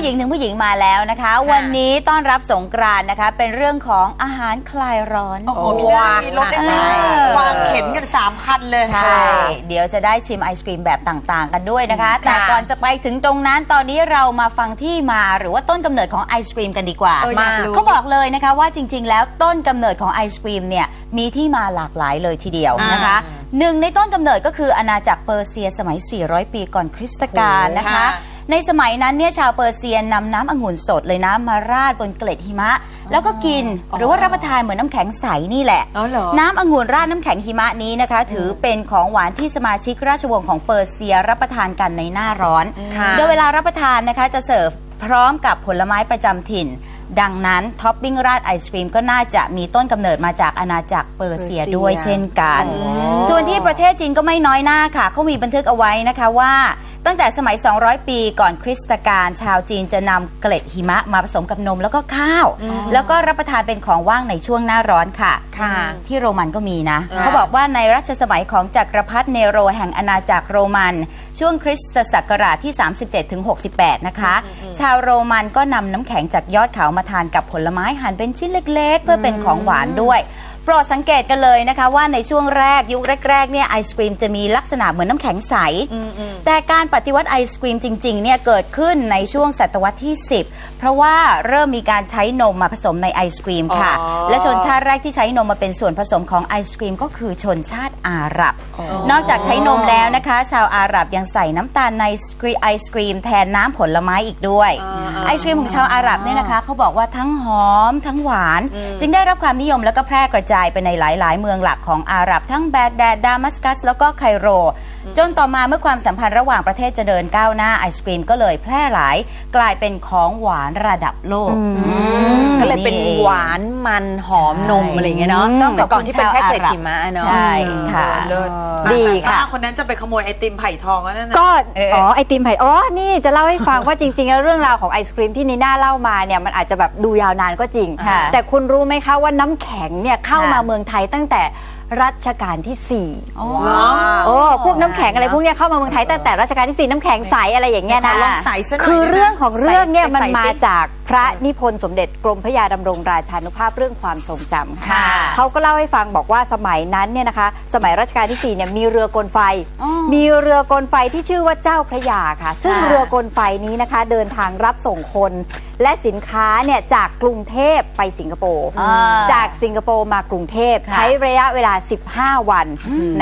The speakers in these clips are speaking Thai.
ผู้หญิงถึงผู้หญิงมาแล้วนะคะ วันนี้ต้อนรับสงกรานต์นะคะ เป็นเรื่องของอาหารคลายร้อน โอ้โหมีหน้ามีรถได้ไหมเออวางเข็นกัน 3 คันเลย ใช่ เดี๋ยวจะได้ชิมไอศกรีมแบบต่างๆ กันด้วยนะคะ แต่ก่อนจะไปถึงตรงนั้นตอนนี้เรามาฟังที่มาหรือว่าต้นกำเนิดของไอศกรีมกันดีกว่าเอออยากรู้เขาบอกเลยนะคะว่าจริง ๆ แล้วต้นกำเนิดของไอศกรีมเนี่ยมีที่มาหลากหลายเลยทีเดียวนะคะหนึ่งในต้นกำเนิดก็คืออาณาจักรเปอร์เซียสมัย 400 ปีก่อนคริสตกาลนะคะ ในสมัยนั้นเนี่ยชาวเปอร์เซียนำน้ำองุ่นสดเลยนะมาราดบนเกล็ดหิมะ แล้วก็กินหรือว่ารับประทานเหมือนน้ำแข็งใสนี่แหละ อ๋อเหรอ น้ำองุ่นราดน้ำแข็งหิมะนี้นะคะ ถือเป็นของหวานที่สมาชิกราชวงศ์ของเปอร์เซียรับประทานกันในหน้าร้อน ค่ะ โดยเวลารับประทานนะคะจะเสิร์ฟพร้อมกับผลไม้ประจำถิ่น ดังนั้นท็อปปิ้งราดไอศครีมก็น่าจะมีต้นกำเนิดมาจากอาณาจักรเปอร์เซียด้วยเช่นกัน ส่วนที่ประเทศจีนก็ไม่น้อยหน้าค่ะเขามีบันทึกเอาไว้นะคะว่าตั้งแต่สมัย 200 ปีก่อนคริสตกาลชาวจีนจะนำเกล็ดหิมะมาผสมกับนมแล้วก็ข้าว แล้วก็รับประทานเป็นของว่างในช่วงหน้าร้อนค่ะ ค่ะที่โรมันก็มีนะเขาบอกว่าในรัชสมัยของจักรพรรดิเนโรแห่งอาณาจักรโรมัน ช่วงคริสตศักราชที่ 37ถึง68 นะคะ ชาวโรมันก็นำน้ำแข็งจากยอดเขามาทานกับผลไม้หั่นเป็นชิ้นเล็ก ๆ เพื่อเป็นของหวานด้วย โปรดสังเกตกันเลยนะคะ ว่าในช่วงแรกยุคแรกๆเนี่ยไอศครีมจะมีลักษณะเหมือนน้ำแข็งใส แต่การปฏิวัติไอศครีมจริงๆเนี่ยเกิดขึ้นในช่วงศตวรรษที่ 10 เพราะว่าเริ่มมีการใช้นมมาผสมในไอศครีมค่ะ อ๋อ และชนชาติแรกที่ใช้นมมาเป็นส่วนผสมของไอศครีมก็คือชนชาติอาหรับ นอกจากใช้นมแล้วนะคะ ชาวอาหรับยังใส่น้ำตาลในสกรีไอศครีมแทนน้ำผลไม้อีกด้วย ไอศครีมของชาวอาหรับเนี่ยนะคะเขาบอกว่าทั้งหอมทั้งหวาน จึงได้รับความนิยมแล้วก็แพร่กระจายไปในหลาย ๆ เมืองหลักของอาหรับทั้งแบกแดดดามัสกัส แล้วก็ไคโร จนต่อมาเมื่อความสัมพันธ์ระหว่างประเทศเจริญก้าวหน้าไอศครีมก็เลยแพร่หลาย กลายเป็นของหวานระดับโลกอืมก็เลยเป็นหวานมันหอมนมอะไรอย่างเงี้ยเนาะต้องแต่ก่อนที่เป็นแค่ขอบเกคุล็ณดชาวอาหรับหิมะเนาะใช่ค่ะเลิศดีแต่ป้าค่ะคนนั้นจะไปขโมยไอติมไผ่ทองแล้วนั่นน่ะก็เอออ๋อ๋อไอติมไผ่อ๋อนี่จะเล่าให้ฟังว่าจริงๆแล้วเรื่องราวของไอศครีมที่นีน่าเล่ามาเนี่ยมันอาจจะแบบดูยาวนานก็จริงค่ะแต่คุณรู้ไหมคะว่าน้ำแข็งเนี่ยเข้าค่ะมาเมืองไทยตั้งแต่ รัชกาลที่สี่อ๋อเหรอโอ้พวกน้ำแข็งอะไรพวกเนี้ยเข้ามาเมืองไทยตั้งแต่รัชกาลที่สี่น้ำแข็งใสอะไรอย่างเงี้ยขอนะลองใส่ซะหน่อยคือได้ไหมเรื่องของเรื่องเนี่ยใส่มันใส่มาสิจาก พระนิพนธ์สมเด็จกรมพระยาดำรงราชานุภาพเรื่องความทรงจำค่ะ ค่ะเขาก็เล่าให้ฟังบอกว่าสมัยนั้นเนี่ยนะคะ สมัยรัชกาลที่4เนี่ยมีเรือกลไฟอ๋อมีเรือกลไฟที่ชื่อว่าเจ้าพระยาค่ะ ซึ่งค่ะ เรือกลไฟนี้นะคะ เดินทางรับส่งคน และสินค้าเนี่ยจากกรุงเทพไปสิงคโปร์ อ่า จากสิงคโปร์มากรุงเทพค่ะใช้ระยะเวลา 15 วัน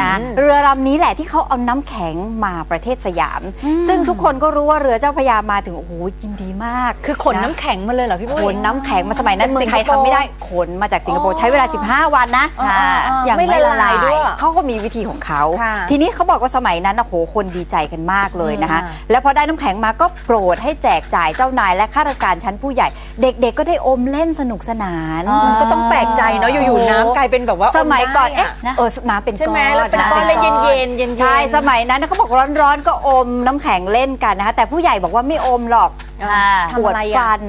นะเรือลำนี้แหละที่เขาเอาน้ำแข็งมาประเทศสยาม ซึ่งทุกคนก็รู้ว่าเรือเจ้าพระยามาถึงโอ้โหยินดีมากคือขนน้ำแข็งมาเลยเหรอพี่ปุ้ยขนน้ำแข็งมาสมัยนั้นจากเมืองไทยสิงคโปร์ทำไม่ได้ขนมาจากสิงคโปร์ใช้เวลา 15 วันนะอ๋ออ๋ออ๋ออย่างไม่ไม่ละละลาลายยด้วยเขาก็มีวิธีของเขา ค่ะทีนี้เขาบอกว่าสมัยนั้นนะโหคนดีใจกันมากเลยนะคะ อืม แล้วพอได้น้ำแข็งมาก็โปรดให้แจกจ่ายเจ้านายและข้าราชการชั้นผู้ใหญ่ เด็กๆก็ได้อมเล่นสนุกสนานอ๋อมันก็ต้องแปลกใจเนาะอยู่ๆน้ำกลายเป็นแบบว่าสมัยก่อนมได้เอ๊ะอะเออน้ำเป็นก้อนใช่ไหมแล้วเป็นำก้อนเล่นเย็นๆเย็นๆ ใช่สมัยนั้นเขาบอกร้อนๆก็อมน้ำแข็งเล่นกันนะคะแต่ผู้ใหญ่บอกว่าไม่อมหรอกค่ะปวดฟัน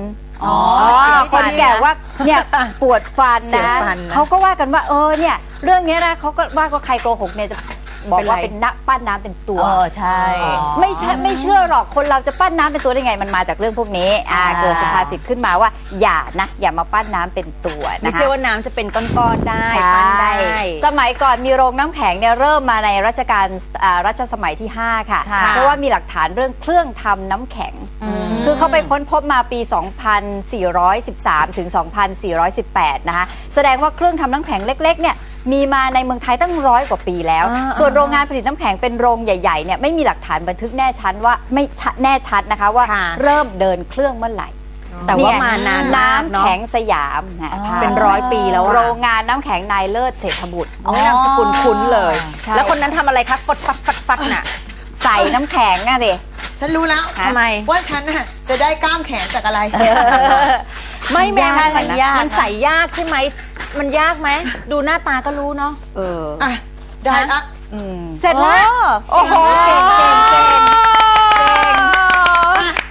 อ๋อคนแก่ว่าเนี่ยปวดฟันเสียนะฟันนะ เขาก็ว่ากันว่าเออเนี่ย เรื่องเนี้ยนะเขาก็ว่าก็ใครโกหกเนี่ยจะ บอกว่าเป็นไรเป็นนักปั้นน้ำเป็นตัว เออใช่ ไม่ใช่ไม่เชื่อหรอกคนเราจะปั้นน้ำเป็นตัวได้ไง มันมาจากเรื่องพวกนี้อ่าอ่าเกิดสุภาษิตขึ้นมาว่า อย่านะ อย่ามาปั้นน้ำเป็นตัวไม่นะคะ เชื่อว่าน้ำจะเป็นก้อนๆได้ใช่ปั้นได้สมัยก่อนมีโรงน้ำแข็งเนี่ยเริ่มมาในรัชกาลอ่ารัชสมัยที่ 5 ค่ะ ค่ะเพราะว่ามีหลักฐานเรื่องเครื่องทำน้ำแข็ง คือเขาไปค้นพบมาปี 2413 ถึง 2418 นะคะ แสดงว่าเครื่องทำน้ำแข็งเล็ก ๆ เนี่ย มีมาในเมืองไทยตั้งร้อยกว่าปีแล้ว อ่าส่วนโรงงานผลิตน้ำแข็งเป็นโรงใหญ่ๆเนี่ยไม่มีหลักฐานบันทึกแน่ชัดว่าไม่ชัดแน่ชัดนะคะว่าค่ะ เริ่มเดินเครื่องเมื่อไหร่แต่ว่ามานานมากน้ำเนาะ แข็งสยามนะอ๋อคะเป็นร้อยปีแล้วอะ โรงงานน้ำแข็งนายเลิศเศรษฐบุตรโอ้ยนามสกุลคุ้นเลย ใช่ แล้วคนนั้นทำอะไรคะฟัดฟัดฟัดฟัดน่ะ ใส่น้ำแข็งอะดิฉันรู้แล้วทำไม ว่าฉันน่ะจะได้กล้ามแขนจากอะไร ไม่แม่ยากมันนะยาก มันใส่ยากใช่ไหม มันยากไหม ดูหน้าตาก็รู้เนาะเอออะได้ละอืมเสร็จแล้ว โอ้โหเก่งเก่งเก่ง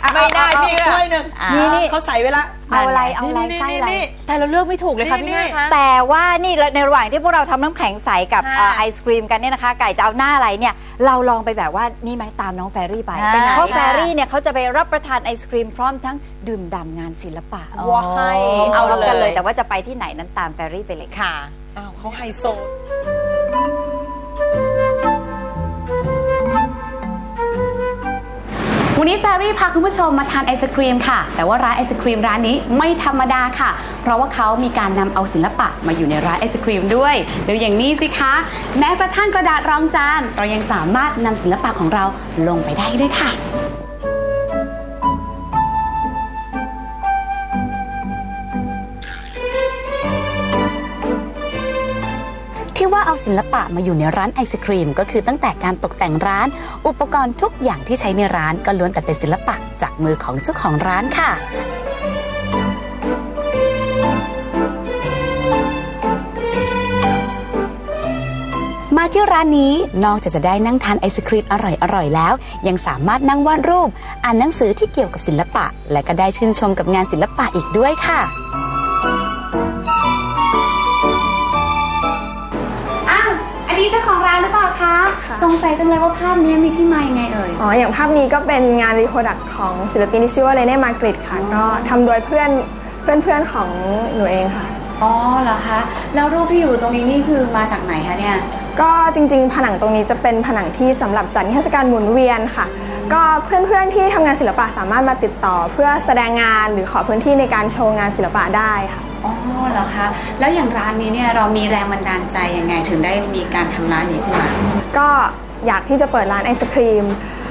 อะไม่น่าเชื่อช่วยหนึ่งอะนี่นี่ เขาใส่ไว้ละ เอาอะไรเอานี่อะไรนี่ไส้นี่อะไร นี่ แต่เราเลือกไม่ถูกเลยค่ะนี่พี่ง่ายคะ แต่ว่านี่ในระหว่างที่พวกเราทำน้ำแข็งใสกับค่ะเอ่อไอศครีมกันเนี่ยนะคะ ไก่จะเอาหน้าอะไรเนี่ยเราลองไปแบบว่านี่ไหมตามน้องแฟรี่ไปไปไหนเพราะล่ะแฟรี่เนี่ยเขาจะไปรับประทานไอศครีมพร้อมทั้งดื่มด่ำงานศิลปะว้ายเอาเอากันเลเลยยแต่ว่าจะไปที่ไหนนั้นตามแฟรี่ไปเลยค่ะค่ะอ้าวเขาไฮโซ นนี้แฟรี่พาคุณผู้ชมมาทานไอศครีมค่ะ แต่ว่าร้านไอศครีมร้านนี้ไม่ธรรมดาค่ะ เพราะว่าเขามีการนำเอาศิลปะมาอยู่ในร้านไอศครีมด้วยดูอย่างนี้สิคะ แม้กระทั่งกระดาษรองจานเรายังสามารถนำศิลปะของเราลงไปได้ด้วยค่ะ เอาศิลปะมาอยู่ในร้านไอศครีม ก็คือตั้งแต่การตกแต่งร้าน อุปกรณ์ทุกอย่างที่ใช้ในร้านก็ล้วนแต่เป็นศิลปะจากมือของเจ้าของร้านค่ะมาที่ร้านนี้นอกจากจะได้นั่งทานไอศครีมอร่อยๆแล้ว ยังสามารถนั่งวาดรูป อ่านหนังสือที่เกี่ยวกับศิลปะ และก็ได้ชื่นชมกับงานศิลปะอีกด้วยค่ะ อันนี้เจ้าของร้านหรือเปล่าคะสงสัยจังเลยว่าภาพนี้มีที่มายังไงเอ่ย อ๋อ อย่างภาพนี้ก็เป็นงานรีโปรดักต์ของศิลปินที่ชื่อว่าเลเน่มาร์กริตค่ะ ก็ทำโดยเพื่อนเพื่อนเพื่อนๆของหนูเองค่ะ อ๋อเหรอคะ แล้วรูปที่อยู่ตรงนี้นี่คือมาจากไหนคะเนี่ย ก็จริงๆ ผนังตรงนี้จะเป็นผนังที่สำหรับจัดนิทรรศการหมุนเวียนค่ะ ก็เพื่อนๆที่ทำงานศิลปะสามารถมาติดต่อ เพื่อแสดงงานหรือขอพื้นที่ในการโชว์งานศิลปะได้ค่ะ อ๋อเหรอคะแล้วอย่างร้านนี้เนี่ยเรามีแรงบันดาลใจยังไง ถึงได้มีการทำร้านนี้ขึ้นมา ก็อยากที่จะเปิดร้านไอศครีม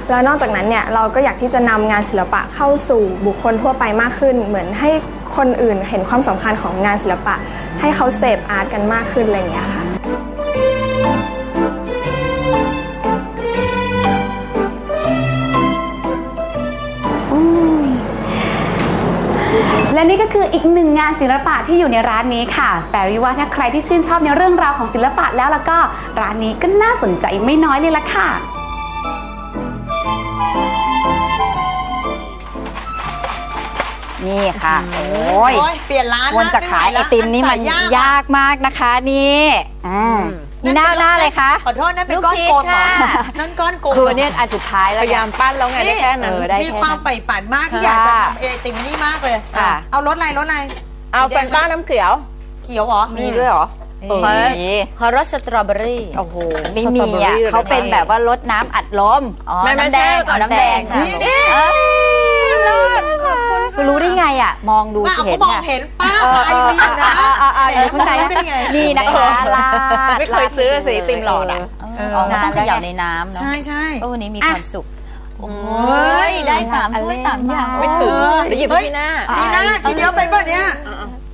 แล้วนอกจากนั้นเนี่ยเราก็อยากที่จะนำงานศิลปะเข้าสู่บุคคลทั่วไปมากขึ้น เหมือนให้คนอื่นเห็นความสำคัญของงานศิลปะ ให้เขาเสพอาร์ตกันมากขึ้นอะไรอย่างเงี้ยค่ะ และนี่ก็คืออีกหนึ่งงานศิลปะที่อยู่ในร้านนี้ค่ะแต่ริว่าถ้าใครที่ชื่นชอบในเรื่องราวของศิลปะแล้วแล้วก็ร้านนี้ก็น่าสนใจไม่น้อยเลยล่ะค่ะ นี่ค่ะ โอ้ยโอ้ยเปลี่ยนร้านวนจะขายไอติมนี่มันใส่ยากมากนะคะนี่อืมนี่ หน้าหน้าเลยคะขอโทษนะเป็นก้อนโกลมเหรอลูกชิดค่ะ นั่นก้อนโกลมคือเนี่ยอันสุดท้ายพแล้วยายามปั้นแล้วไงได้แค่นั้น เออได้มีแค่ความนั้นใฝ่ฝันมากที่อยากจะทำไอติมนี่มากเลยค่ะ เอารสอะไรรสอะไรเอาแฟนต้าน้ำเขียว เขียวเหรอ มีด้วยเหรอขอมี ขอรสสตรอเบอรี่ โอ้โห ไม่มีอะ สตรอเบอรี่เขาเป็นแบบว่ารดน้ำอัดลมอ๋อไม่ไม่น้ำแดงใช่เอาน้ำแดงน้ำแดงนี่นี่ คือรู้ได้ไงอะ มองดูป้าสิเอาเห็ก็นมองค่ะเห็นป้าเออไอรีนนะเออเออเออเอออยู่ข้างในรู้ได้ไง นี่นะคะลาดไม่เคยซื้อสิไอติมหลอดอะเอออ๋อมันต้องเขย่าในน้ำเนาะใช่ใช่โอ้วันนี้มีความสุข โอ้เฮ้ยยได้สามถ้วยสามอย่าง ไม่ถึงเออเดี๋ยวหยิบเฮ้ให้ยพี่หน้า นี่นะกินเยอะไปป่ะเนี่ย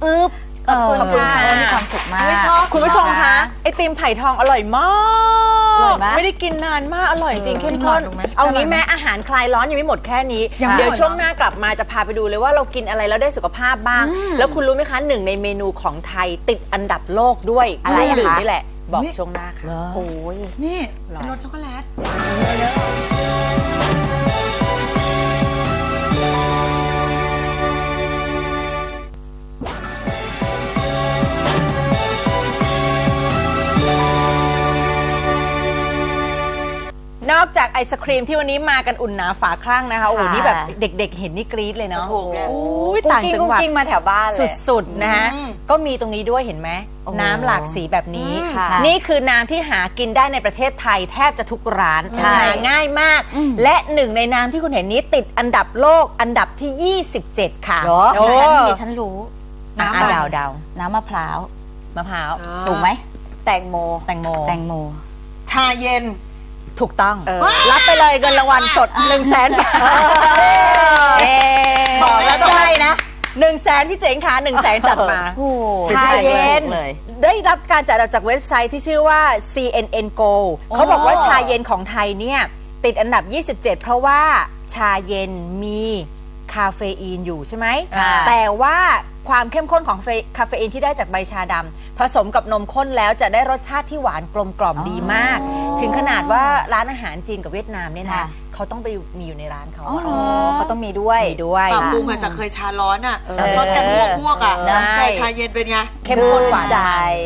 อึ๊บขอบคุณขอบคุณค่ะค่ะ มีความสุขมาก ไม่ชอบ คุณผู้ชมคะ ไอติมไผ่ทองอร่อยมากอ ร่อยมากไม่ได้กินนานมากอร่อยจริงเข้มข้นอร่อยไหมเอางี้อร่อยไหมแม้อาหารคลายร้อนยังไม่หมดแค่นี้ ยังไม่เดี๋ยวหมดเหรอช่วงหน้ากลับมาจะพาไปดูเลยว่าเรากินอะไรแล้วได้สุขภาพบ้าง แล้วคุณรู้ไหมคะหนึ่งในเมนูของไทยติดอันดับโลกด้วยอะไรอะคะ ดื่มนี่แหละ บอกช่วงหน้าค่ะ โอ้ยนี่เป็นรสช็อกโกแลต นอกจากไอศครีมที่วันนี้มากันอุ่นหนาฝาคลั่งนะคะโอ้โหค่ะ นี่แบบเด็กๆ เห็นนี่กรี๊ดเลยเนาะถูกไงโอ้ยกุ้งต่างกิ้งจังกุ้งหวัดกิ้งมาแถวบ้านเลย สุดๆนะฮะอืมก็มีตรงนี้ด้วยเห็นไหมโอ้โหน้ำหลากสีแบบนี้ อืมค่ะนี่คือน้ำที่หากินได้ในประเทศไทยแทบจะทุกร้านใช่ หาง่ายมาก และหนึ่งในน้ำที่คุณเห็นนี้ติดอันดับโลกอันดับที่ 27 ค่ะเหรอโอ้ดิฉันดิฉันรู้น้ำน้ำอะไร ดาวดาวน้ำมะพร้าวมะพร้าว ถูกไหมแตงโม แตงโม แตงโม ชาเย็น ถูกต้องเออรับไปเลยเงินรางวัลสด1นึ่งแสนบาทเอ๊ะบอกแล้วต้องให้นะหนึ่งแสนพี่เจ๋งค่ะหนึ่งแสนจัดมาโอ้โหชาเย็นเลยได้รับการจัดอันดับจากเว็บไซต์ที่ชื่อว่า CNN Go เขาบอกว่าชาเย็นของไทยเนี่ย ติดอันดับ 27 เพราะว่าชาเย็นมีคาเฟอีนอยู่ใช่ไหมค่ะแต่ว่าความเข้มข้นของเฟคาเฟอีนที่ได้จากใบชาดำผสมกับนมข้นแล้วจะได้รสชาติที่หวานกลมกล่อมดีมาก ถึงขนาดว่าร้านอาหารจีนกับเวียดนามเนี่ยนะค่ะ เขาต้องไปมีอยู่ในร้านเขาอ๋ออะเหรอเขาต้องมีด้วย มีด้วยปรับปรุงอาจจะเคยชาร้อนอะเออซดกันพวกพวกๆอะใช่ เจอชาเย็นเป็นไง เข้มข้นหวานใจ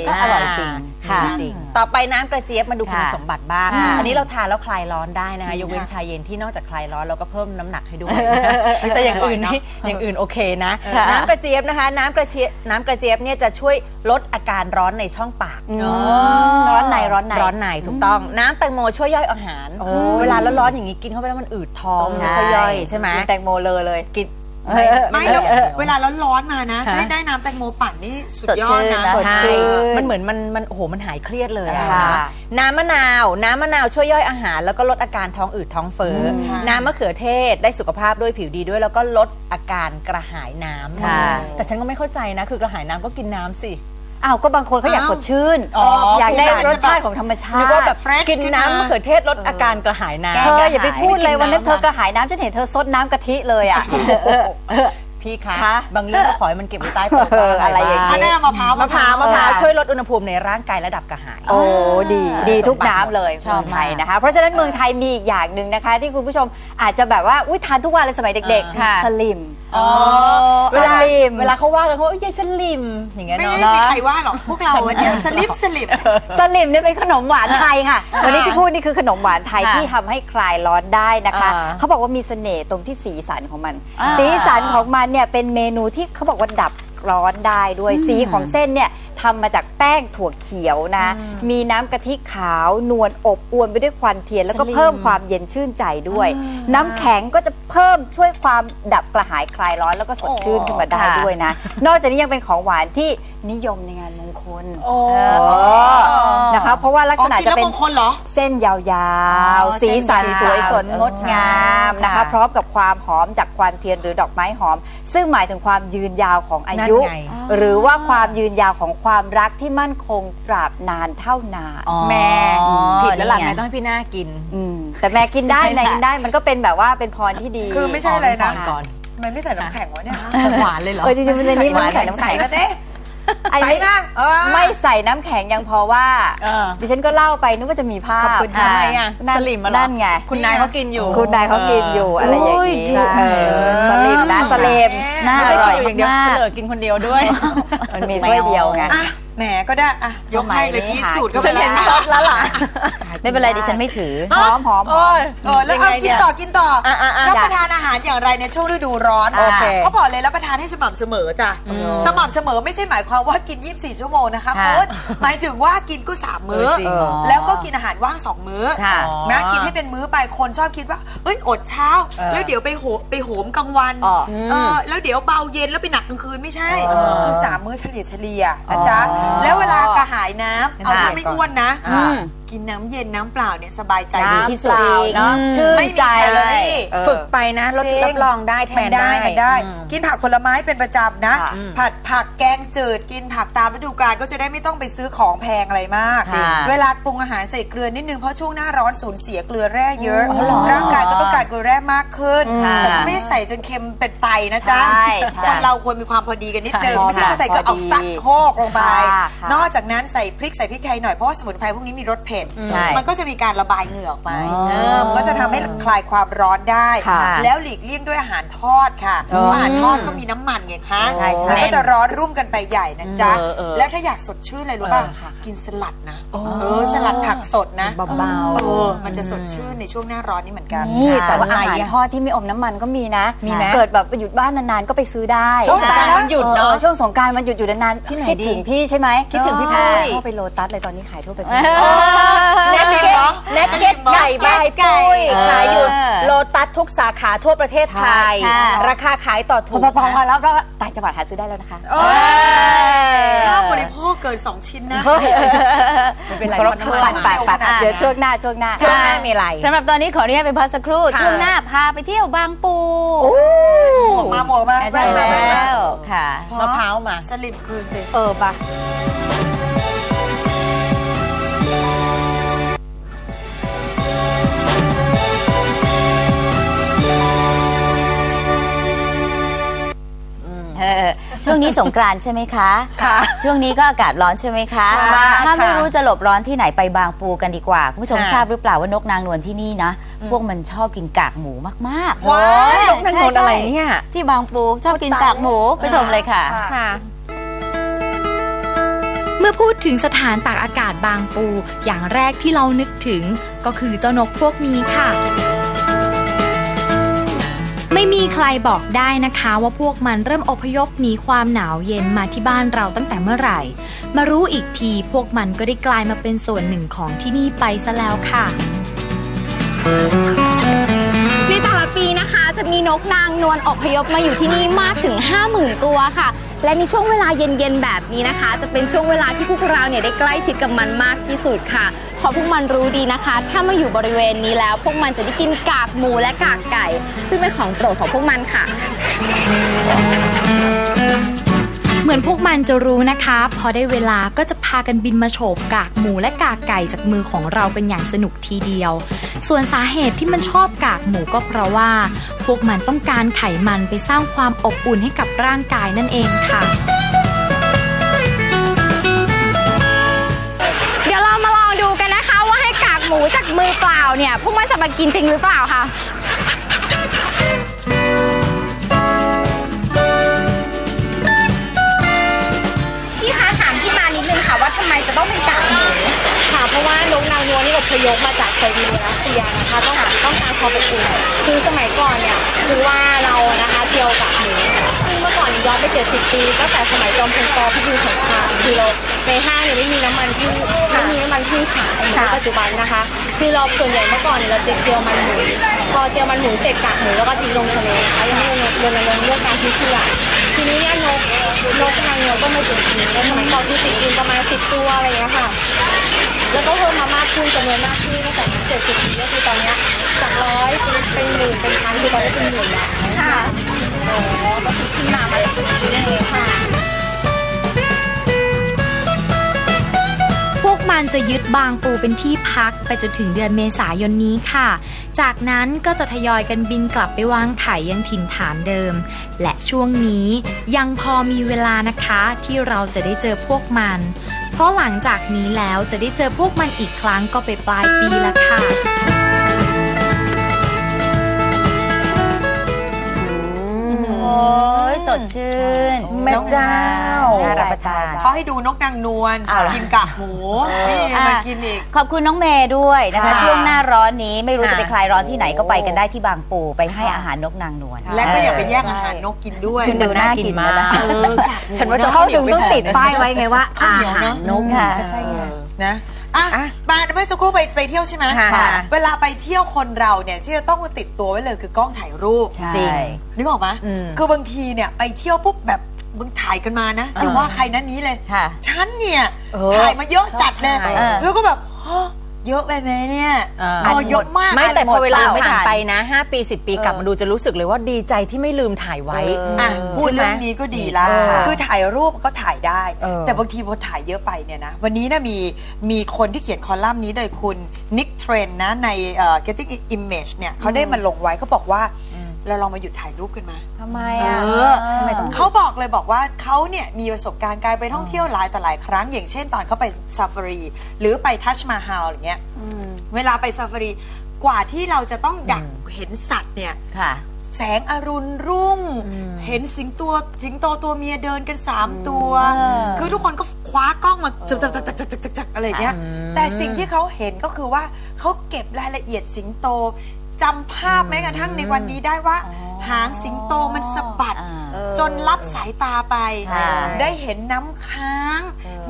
ก็อร่อยจริง ค่ะจริง ต่อไปน้ำกระเจี๊ยบมาดูคุณค่ะสมบัติบ้างค่ะอันนี้เราทานแล้วคลายร้อนได้นะคะอืมยกเว้นชาเย็นที่นอกจากคลายร้อนเราก็เพิ่มน้ำหนักให้ด้วยอแต่อย่างอื่นอร่อยเนอะนี่อย่างอื่นโอเคนะ ค่ะ น้ำกระเจี๊ยบนะคะ น้ำกระเจี๊ยบน้ำกระเจี๊ยบเนี่ยจะช่วยลดอาการร้อนในช่องปากอืมร้อนในร้อนใน ร้อนในถูกต้องน้ำแตงโมช่วยย่อยอาหารโอ้เวลาร้อนๆอย่างนี้กินเข้าไปแล้วมันอืดท้องใช่ ไม่ค่อยย่อยใช่ไหมกินแตงโมเลอเลย กินเออ ไม่แล้วเวลาร้อนๆมานะฮะได้ได้น้ำแตงโมปั่นนี่สุดสดยอชื่ดนนะนะสดใช่ชื่นมันเหมือนมันมันโอ้โหมันหายเครียดเลยอะค่ะนะน้ำมะนาว น้ำมะนาวช่วยย่อยอาหาร แล้วก็ลดอาการท้องอืดท้องเฟ้ออค่ะน้ำมะเขือเทศได้สุขภาพด้วยผิวดีด้วย แล้วก็ลดอาการกระหายน้ำค่ะแต่ฉันก็ไม่เข้าใจนะ คือกระหายน้ำก็กินน้ำสิ อ้าวก็บางคนเขาอยากอ้าวสดชื่นอ๋ออยอากได้อยากจะรสชาติของธรรมชานึติกว่าแบบ fresh กินขึ้นมาน้ำมะเขือเทศลดอาการกระหายน้ำเธออย่าไปพูดเลยไม่กินวันนั้นน้ำเธอกระหายน้ำฉันเห็นเธอซดน้ำกะทิเลยอะ พี่คะคะบางเรื่องก็ขอให้มันเก็บไว้ใต้โต๊ะเอออะไรอย่างนี้ อันนั้นเอามะพร้าวมะพร้าวมะพร้าวเออช่วยลดอุณหภูมิในร่างกายระดับกระหาย โอ้ดีดีทุกสมบัติน้ำเลยชอบเมืองไทยมากนะคะ เพราะฉะนั้นเมืองไทยมีอีกอย่างหนึ่งนะคะ ที่คุณผู้ชมอาจจะแบบว่าอุ้ยทานทุกวันเลยสมัยเด็กค่ะ ๆสลิมอ๋อเวลาเวลาเขาว่ากันเขาว่าเอ้ยยายสลิมอย่างเงี้ยไม่เนาะได้มีใครว่าหรอกพวกเราอะเนี่ยสลิปสลิป สลิมเนี่ยเป็นขนมหวานไทยค่ะ วันนี้ที่พูดนี่คือขนมหวานไทยค่ะที่ทำให้คลายร้อนได้นะคะ อ่าเขาบอกว่ามีเสน่ห์ตรงที่สีสันของมัน อ่าสีสันของมันเนี่ยเป็นเมนูที่เขาบอกว่าดับร้อนได้ด้วยสีของเส้นเนี่ย ทำมาจากแป้งถั่วเขียวนะ มีน้ำกะทิขาว นวลอบอวนไปด้วยควันเทียน แล้วก็เพิ่มความเย็นชื่นใจด้วย น้ำแข็งก็จะเพิ่มช่วยความดับกระหายคลายร้อนแล้วก็สดชื่นขึ้นมาได้ค่ะด้วยนะ นอกจากนี้ยังเป็นของหวานที่นิยมในงานมงคลโอ้เออนะคะ เพราะว่าลักอ๋อษณะกินจะแล้วเป็นมงคลเหรอเส้นยาวอ๋อๆสีสันเส้นสวยสดเอองดงามนะคะค่ะพร้อมกับความหอมจากควันเทียนหรือดอกไม้หอมซึ่งหมายถึงความยืนยาวของอายุ นั่นไง หรือว่าความยืนยาวของความรักที่มั่นคงตราบนานเท่านาน แม่ผิดแล้วล่ะนี่ไงแม่ต้องให้พี่หน้ากิน มแต่แม่กินได้ไม่แม่ได้กินได้มันก็เป็นแบบว่าเป็นพรที่ดีคือไม่ใช่เลยนะ ก่อน ทำไมไม่ใส่น้ำแข็งวะเนี่ยหวานเลยเหรอเออจริงๆมันจะนี่มันใส่แข็งน้ำน้ำใส่แข็งมาเต้ ไอ้ใส่มาเออ ไม่ใส่น้ำแข็งยังพอว่าเออ ดิฉันก็เล่าไปนึกว่าจะมีภาพขอบคุณค่ะ ทำไมอะนั่นสลิมมาเหรอนั่นไง คุณนายเขากินอยู่ คุณนายเขากินอยู่อะไรอย่างนี้โอ้ยเออสลิมนะสลิมน่าไม่อใช่ร่กิอนยอยู่อย่างเดียวมากเฉลยกินคนเดียวด้วย มันมีถ้วยเดียวไง อะ แหมก็ได้อะยกให้เลยพี่สูตรก็ไปฉันแล้เห็นวซดแล้วล่ะ ไม่เป็นไรดิฉันไม่ถือ หอมหอมหอโอ้มยเออแล้วเอากินต่อกินต่ออะอะอะรับประทานอาหารอย่างไรในช่วงฤดูร้อนโอเค เขาบอกเลยรับประทานให้สม่ำเสมอจ้ะสม่ำเสมอไม่ใช่หมายความว่ากิน 24 ชั่วโมงนะคะค่ะคุณหมายถึงว่ากินก็3มื้อ เออจริง แล้วก็กินอาหารว่าง2มื้อค่ะ นะกินให้เป็นมื้อไปคนชอบคิดว่าเฮ้ยอดเช้า เออ แล้วเดี๋ยวไปโหไปโหมกลางวัน อ๋อ เออแล้วเดี๋ยวเบาเย็นแล้วไปหนักกลางคืนไม่ใช่เออคือสามมื้อเฉลี่ยเฉลี่ยนะจ๊ะแล้วเวลากระหายน้ำเอาที่ไม่อ้วนนะ อืมกินน้ำเย็นน้ำเปล่าเนี่ยสบายใจน้ำที่สุดเปล่าเนาะอืมชื่นไม่มีใจ แคลอรี่เออฝึกไปนะรจริงรับรองได้แทมันนได้มันได้อืมกินผักผลไม้เป็นประจำนะ ค่ะผัดผักแกงจืดกินผักตามฤดูกาลก็จะได้ไม่ต้องไปซื้อของแพงอะไรมาก ค่ะเวลาปรุงอาหารใส่เกลือนิดนึงเพราะช่วงหน้าร้อนสูญเสียเกลือแร่เยอะ อ๋อเหรอร่างกายก็ต้องการเกลือแร่มากขึ้น ค่ะแต่ก็ไม่ได้ใส่จนเค็มเป็นไตนะจ๊ะใช่ใช่คนเราควรมีความพอดีกันนิดนึงใช่ไม่ใช่ว่าใส่เกลือเอาซัดโฮกลงไป ค่ะค่ะ นอกจากนั้นใส่พริกใส่พริกไทยหน่อยเพราะว่าสมุนไพรพวกนี้มีรสเผ็ดใช่มันก็จะมีการระบายเหงื่อออกไปอ๋อเออมันก็จะทำให้คลายความร้อนได้ ค่ะแล้วหลีกเลี่ยงด้วยอาหารทอดค่ะเพอ๋อราะอาหารทอดก็มีน้ำมันไงคะใช่ใช่มันก็จะร้อนรุ่มกันไปใหญ่นะจ๊ะ เออเออแล้วถ้าอยากสดชื่นเลยรู้ป่ะ เออค่ะกินสลัดนะ เออ สลัดผักสดนะเบาๆ เออมันจะสดชื่นในช่วงหน้าร้อนนี่เหมือนกัน นี่แต่ว่าอะไรอาอะหารทอดที่ไม่อมน้ำมันก็มีนะ มีไหมเกิดแบบหยุดบ้านนานๆก็ไปซื้อได้ช่วงสงกรานต์มันหยุดเนาะออช่วงสงกรารมันหยุดอยู่นานๆที่ไหนคิดดีถึงพี่ใช่ไหมคิดถึงพี่ปุ้ย เข้าไปโลตัสเลยตอนนี้ขายทั่วประเทศ เน็ตสลิเก็มเหรอตเน็ตเก็ตสลิมเหรอไก่บายปุ้ยเออขายอยู่โลตัสทุกสาขาทั่วประเทศไทย ค่ะ ราคาขายต่อพถุองพอพอพอแล้วแล้วต่างจังหวัดหาซื้อได้แล้วนะคะเออห้ามบริโภคเกิน 2 ชิ้นนะ ไม่เป็นไรครบเพถ้ราะวน้ำนมันไปไปเร็วขนาดนั้นเดี๋ยวช่วงหน้าช่วงหน้าช่วงหน้ามีอะไร สำหรับตอนนี้ขออนุญาตไปพักสักครู่ค่ะ ช่วงหน้าพาไปเที่ยวบางปูหมวกมาหมวกมาใช่แว่นมาแว่นมาแล้วค่ะมะพร้าวมา สลิมคืนสิ เออปะ เออช่วงนี้สงกรานต์ใช่ไหมคะ ค่ะช่วงนี้ก็อากาศร้อนใช่ไหมคะค่ะถ้าไม่ค่ะ รู้จะหลบร้อนที่ไหนไปบางปูกันดีกว่า คุณผู้ชมค่ะ ทราบหรือเปล่าว่านกนางนวลที่นี่นะ พวกมันชอบกินกากหมูมากๆว้ายนกนางนวลอะไรเนี่ย ที่บางปูชอบกินกากหมูไปชมเลยค่ะ ค่ะ เมื่อพูดถึงสถานตากอากาศบางปู อย่างแรกที่เรานึกถึง ก็คือเจ้านกพวกนี้ค่ะ ไม่มีใครบอกได้นะคะว่าพวกมันเริ่มอพยพหนีความหนาวเย็นมาที่บ้านเราตั้งแต่เมื่อไหร่ มารู้อีกทีพวกมันก็ได้กลายมาเป็นส่วนหนึ่งของที่นี่ไปซะแล้วค่ะ ในแต่ละปีนะคะ จะมีนกนางนวลอพยพมาอยู่ที่นี่มากถึง 50,000 ตัวค่ะ และในช่วงเวลาเย็นๆแบบนี้นะคะ จะเป็นช่วงเวลาที่พวกเราเนี่ยได้ใกล้ชิดกับมันมากที่สุดค่ะ เพราะพวกมันรู้ดีนะคะ ถ้ามาอยู่บริเวณนี้แล้ว พวกมันจะได้กินกากหมูและกากไก่ ซึ่งเป็นของโปรดของพวกมันค่ะ เหมือนพวกมันจะรู้นะคะ พอได้เวลาก็จะพากันบินมาโฉบกากหมูและกากไก่จากมือของเรากันอย่างสนุกทีเดียว ส่วนสาเหตุที่มันชอบกากหมูก็เพราะว่า พวกมันต้องการไขมันไปสร้างความอบอุ่นให้กับร่างกายนั่นเองค่ะ หมูจากมือเปล่าเนี่ยพวกมันจะมากินจริงหรือเปล่าคะพี่คะถามที่มานิดนึงค่ะว่าทำไมจะต้องเป็นกากหมูค่ะเพราะว่านกนางนวลนี่อพยพมาจากไซบีเรียรัสเซียนะคะต้องการต้องการความอบอุ่นคือสมัยก่อนเนี่ยคือว่าเรานะคะเจียวกับหมูซึ่งเมื่อก่อนย้อนไป 70 ปีตั้งแต่สมัยจอมพลปพิบูลสงครามคือเรา ในห้างเนี่ยไม่มีน้ำมันพืชไม่มีน้ำมันพืชขายในปัจจุบันนะคะ คือเราส่วนใหญ่เมื่อก่อนเนี่ยเราจะเจียวมันหมูพอเจียวมันหมูเสร็จกากหมูแล้วก็ทิ้งลงทะเลนะคะยังไม่รณรงค์เรื่องการทิ้งขยะทีนี้เนี่ยนกนกนางนวลก็มาจุดทิ้งในสมัยก่อนคือติดกินประมาณ10ตัวอะไรอย่างเงี้ยค่ะแล้วก็เพิ่มมามากขึ้นจำนวนมากขึ้นตั้งแต่เจ็ดสิบปีก็คือตอนเนี้ยจากร้อยเป็นเป็นหมื่นเป็นพันคือตอนนี้เป็นหมื่นแล้วค่ะโอ้ก็คือขึ้นมามาจากตรงนี้นั่นเอง การจะยึดบางปูเป็นที่พักไปจนถึงเดือนเมษายนนี้ค่ะ จากนั้นก็จะทยอยกันบินกลับไปวางไข่ยังถิ่นฐานเดิม และช่วงนี้ยังพอมีเวลานะคะที่เราจะได้เจอพวกมัน เพราะหลังจากนี้แล้วจะได้เจอพวกมันอีกครั้งก็ไปปลายปีละค่ะ ยสดชื่นแม่เจ้า น่ารับประทาน เขาให้ดูนกนางนวลเอาล่ะ กินกากหมูนี่อะมากินอีก ขอบคุณน้องเมย์ด้วยนะคะ ค่ะช่วงหน้าร้อนนี้ไม่รู้ค่ะ จะไปคลายร้อนที่ไหนก็ไปกันได้ที่บางปูไปให้อาหารนกนางนวลและก็อย่าไปแย่งอาหารนกกินด้วยคุณดูน่ากินมาแล้วเออกากหมูฉันว่าจะเข้าถึงต้องติดป้ายไว้ไงว่าข้าวอาเหนียวหารเนอะนก ค่ะก็ใช่ไงนะ อะอะมาเมื่อสักครู่ไปไปเที่ยวใช่ไหมค่ะ เวลาไปเที่ยวคนเราเนี่ยที่จะต้องติดตัวไว้เลยคือกล้องถ่ายรูป ใช่ จริง นึกออกไหมอืมคือบางทีเนี่ยไปเที่ยวปุ๊บแบบมึงถ่ายกันมานะอย่าว่าใครนั้นนี้เลย ค่ะฉันเนี่ยเออถ่ายมาเยอะจัดเลย ชอบถ่ายเออแล้วก็แบบฮะ เยอะไปไหมเนี่ยเออเออเยอะมากไม่แต่พอเวลาไม่ทันผ่านไปนะ 5 ปี 10 ปีกลับมาดูจะรู้สึกเลยว่าดีใจที่ไม่ลืมถ่ายไว้ อะพูดเรื่องนี้ก็ดีละเออคือถ่ายรูปก็ถ่ายได้ เออ แต่บางทีพอถ่ายเยอะไปเนี่ยนะ วันนี้นะมีมีคนที่เขียนคอลัมน์นี้โดยคุณนิกเทรนนะในเอ่อ Getting Image เนี่ยเขาได้มาลงไว้เขาบอกว่า เราลองมาหยุดถ่ายรูปกันมา ทำไมเออะอทำไมต้องเขาบอกเลยบอกว่าเขาเนี่ยมีประสบการณ์การไปท่องเที่ยวหลายต่อหลายครั้ง อย่างเช่นตอนเขาไปซาฟารี หรือไปทัชมาฮาลอย่างเงี้ยเวลาไปซาฟารี กว่าที่เราจะต้องดักเห็นสัตว์เนี่ย ค่ะ แสงอรุณรุ่งเห็นสิงตัวสิงโตตัวเมียเดินกันสามตัวเออคือทุกคนก็คว้ากล้องมาจักจักจักจักจักจักจักอะไรอย่างเงี้ยแต่สิ่งที่เขาเห็นก็คือว่าเขาเก็บรายละเอียดสิงโต จำภาพแม้กระทั่งในวันนี้ได้ว่า หางสิงโตมันสะบัดอ่าจนรับสายตาไป ค่ะ ได้เห็นน้ำค้าง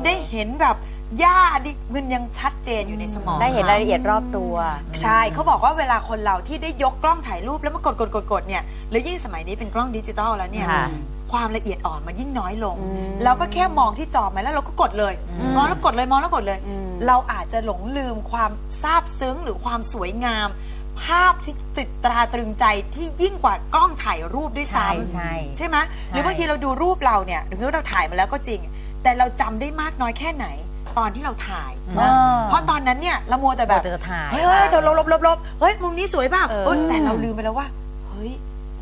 ได้เห็นแบบหญ้าดิมันยังชัดเจนอยู่ในสมองได้เห็นรายละเอียดรอบตัว ใช่เขาบอกว่าเวลาคนเราที่ได้ยกกล้องถ่ายรูปแล้วมากดกดกดกดเนี่ยแล้วยิ่งสมัยนี้เป็นกล้องดิจิตอลแล้วเนี่ยค่ะความละเอียดอ่อนมันยิ่งน้อยลงเราก็แค่มองที่จอมาแล้วเราก็กดเลยมองแล้วกดเลยมองแล้วกดเลยเราอาจจะหลงลืมความซาบซึ้งหรือความสวยงาม ภาพที่ติดตราตรึงใจที่ยิ่งกว่ากล้องถ่ายรูปด้วยซ้ำใช่ใช่ใช่ไหมหรือบางทีเราดูรูปเราเนี่ยหรือว่าเราถ่ายมาแล้วก็จริง แต่เราจำได้มากน้อยแค่ไหน ตอนที่เราถ่าย เออ เพราะตอนนั้นเนี่ยเรามัวแต่แบบ เราจะถ่าย เฮ้ยเฮ้ยเธอลบลบลบลบเฮ้ย มุมนี้สวยเปล่าเออ เฮ้ยแต่เราลืมไปแล้วว่า เฮ้ย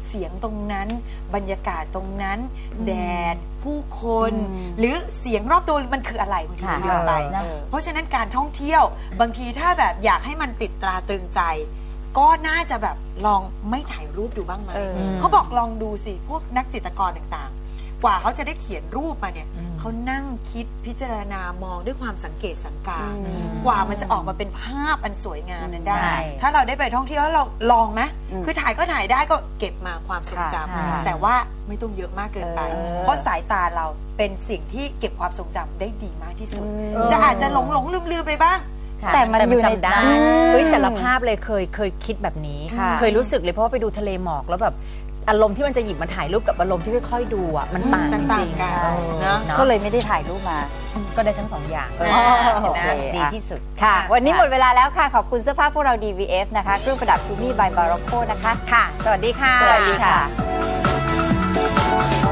เสีสียงตรงนั้น บรรยากาศตรงนั้น แดด ผู้คน หรือเสียงรอบตัวมันคืออะไรบางทีค่ะลืมไป เออเพราะฉะนั้นการท่องเที่ยว บางทีถ้าแบบอยากให้มันติดตราตรึงใจ ก็น่าจะแบบลองไม่ถ่ายรูปดูบ้างไหมเออ เขาบอกลองดูสิ พวกนักจิตรกรต่างๆ กว่าเขาจะได้เขียนรูปมาเนี่ยเขานั่งคิดพิจารณามองด้วยความสังเกตสังการกว่ามันจะออกมาเป็นภาพอันสวยงามนั้นได้ ใช่ถ้าเราได้ไปท่องเที่ยวแล้วเราลองไหมอืมคือถ่ายก็ถ่ายได้ก็เก็บมาความทรงจค่ะค่ะำแต่ว่าไม่ต้องเยอะมากเกินไป เออ เพราะสายตาเราเป็นสิ่งที่เก็บความทรงจำได้ดีมากที่สุดอืมจะอาจจะหลงหลงลืมลืมๆไปบ้าง ค่ะแต่มันอยู่ในจำได้อืมเฮ้ยสารภาพเลยเคยเคยคิดแบบนี้ ค่ะ เคยรู้สึกเลยเพราะว่าไปดูทะเลหมอกแล้วแบบอารมณ์ที่มันจะหยิบมาถ่ายรูปกับอารมณ์ที่ค่อยๆดูอะมันต่างจต่างริงกันๆเออเนอะเนอะ ก็เลยไม่ได้ถ่ายรูปมา ก็ได้ทั้งสองอย่างเออโอเค ดีอะที่สุดค่ะค่ะ วันนี้หมดเวลาแล้วค่ะ ขอบคุณเสื้อผ้าพวกเรา DVF นะคะ เครื่องประดับทูมี่บายบาร์โคนะคะ ค่ะ สวัสดีค่ะ สวัสดีค่ะ